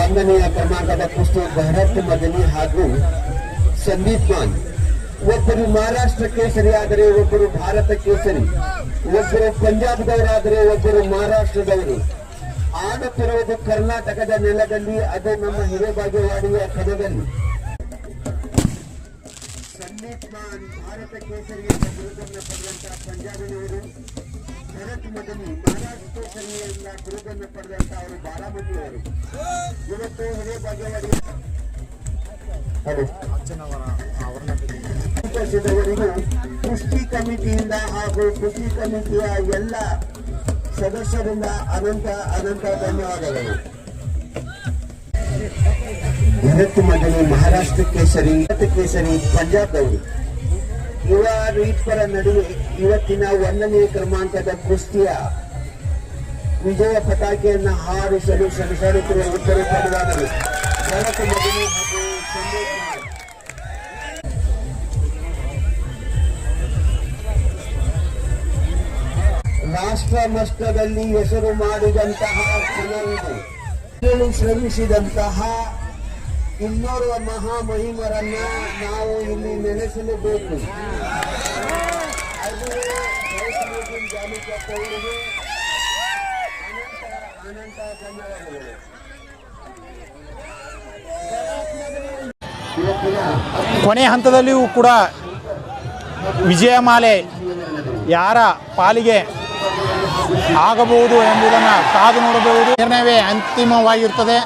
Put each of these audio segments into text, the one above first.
ಒಂದನೆಯ ಕ್ರಮಾಂಕದ ಕುಸ್ತಿ ಭರತ್ ಮದನಿ ಹಾಗೂ ಸಂದೀಪ್ ಮಾನ್. ಒಬ್ಬರು ಮಹಾರಾಷ್ಟ್ರ ಕೇಸರಿ, ಆದರೆ ಒಬ್ಬರು ಭಾರತ ಕೇಸರಿ. ಒಬ್ಬರು ಪಂಜಾಬ್ದವರಾದರೆ ಒಬ್ಬರು ಮಹಾರಾಷ್ಟ್ರದವರು. ಆಡುತ್ತಿರುವುದು ಕರ್ನಾಟಕದ ನೆಲದಲ್ಲಿ, ಅದೇ ನಮ್ಮ ಹಿರೇಬಾಗೇವಾಡಿಯ ಕದದಲ್ಲಿ. ಸಂದೀಪ್ ಮಾನ್, ಭಾರತ ಕೇಸರಿ ಎಂಬ ಬಿರುದನ್ನು ಪಡೆದಂತಹ ಪಂಜಾಬಿನವರು. ಭರತ್ ಮದನಿ ಮಹಾರಾಷ್ಟ್ರ ಕೇಸರಿ ಅವರು ಪಡೆದಂತಹ ಅವರು ಇವತ್ತು ಹಿರೇಬಾಗೇವಾಡಿಯ ಹಲೋ ಸಂತೋಷದವರಿಗೂ ಕೃಷಿ ಕಮಿಟಿಯಿಂದ ಹಾಗೂ ಕೃಷಿ ಕಮಿಟಿಯ ಎಲ್ಲ ಸದಸ್ಯರಿಂದ ಅನಂತ ಅನಂತ ಧನ್ಯವಾದಗಳು ಜಗತ್ತು ಮದನಿ ಮಹಾರಾಷ್ಟ್ರ ಕೇಸರಿ ಕೇಸರಿ ಪಂಜಾಬ್ದವರು ಇವರು ಇಬ್ಬರ ನಡುವೆ ಇವತ್ತಿನ ಒಂದನೇ ಕ್ರಮಾಂಕದ ಕುಸ್ತಿಯ ವಿಜಯ ಪಟಾಕಿಯನ್ನ ಹಾರಿಸಲು ಶ್ರಮಿಸುತ್ತಿರುವ ಉತ್ತರ ಕನ್ನಡದಲ್ಲಿ ಭರತ್ ಮಗನು. ರಾಷ್ಟ್ರ ಮಟ್ಟದಲ್ಲಿ ಹೆಸರು ಮಾಡಿದಂತಹ ಕೆಲವರು ಶ್ರಮಿಸಿದಂತಹ ಇನ್ನೋರ್ವ ಮಹಾಮಹಿಮರನ್ನ ನಾವು ಇಲ್ಲಿ ನೆನೆಸಲೇಬೇಕು. ಕೊನೆ ಹಂತದಲ್ಲಿಯೂ ಕೂಡ ವಿಜಯಮಾಲೆ ಯಾರ ಪಾಲಿಗೆ ಆಗಬಹುದು ಎಂಬುದನ್ನು ಕಾದು ನೋಡಬಹುದು. ನಿರ್ಣಯವೇ ಅಂತಿಮವಾಗಿರ್ತದೆ.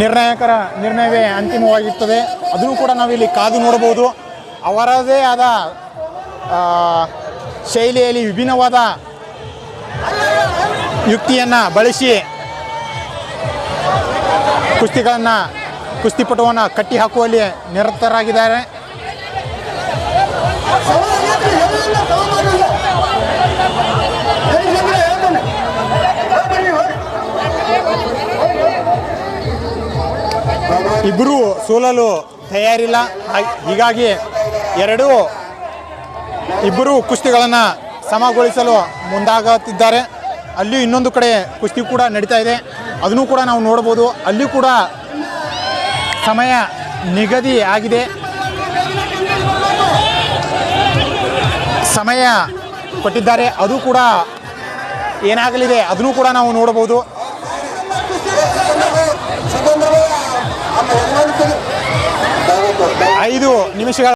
ನಿರ್ಣಾಯಕರ ನಿರ್ಣಯವೇ ಅಂತಿಮವಾಗಿರ್ತದೆ. ಅದನ್ನು ಕೂಡ ನಾವಿಲ್ಲಿ ಕಾದು ನೋಡಬಹುದು. ಅವರದೇ ಆದ ಶೈಲಿಯಲ್ಲಿ ವಿಭಿನ್ನವಾದ ಯುಕ್ತಿಯನ್ನು ಬಳಸಿ ಕುಸ್ತಿಗಳನ್ನು, ಕುಸ್ತಿಪಟುವನ್ನು ಕಟ್ಟಿ ಹಾಕುವಲ್ಲಿ ನಿರತರಾಗಿದ್ದಾರೆ. ಇಬ್ಬರು ಸೋಲಲು ತಯಾರಿಲ್ಲ. ಹಾಗ್- ಹೀಗಾಗಿ ಎರಡೂ ಇಬ್ಬರು ಕುಸ್ತಿಗಳನ್ನು ಸಮಗೊಳಿಸಲು ಮುಂದಾಗುತ್ತಿದ್ದಾರೆ. ಅಲ್ಲಿ ಇನ್ನೊಂದು ಕಡೆ ಕುಸ್ತಿ ಕೂಡ ನಡೀತಾ ಇದೆ. ಅದನ್ನು ಕೂಡ ನಾವು ನೋಡ್ಬೋದು ಅಲ್ಲಿ ಕೂಡ ಸಮಯ ನಿಗದಿ ಆಗಿದೆ. ಸಮಯ ಕೊಟ್ಟಿದ್ದಾರೆ. ಅದು ಕೂಡ ಏನಾಗಲಿದೆ? ಅದನ್ನು ಕೂಡ ನಾವು ನೋಡಬಹುದು. నిమిష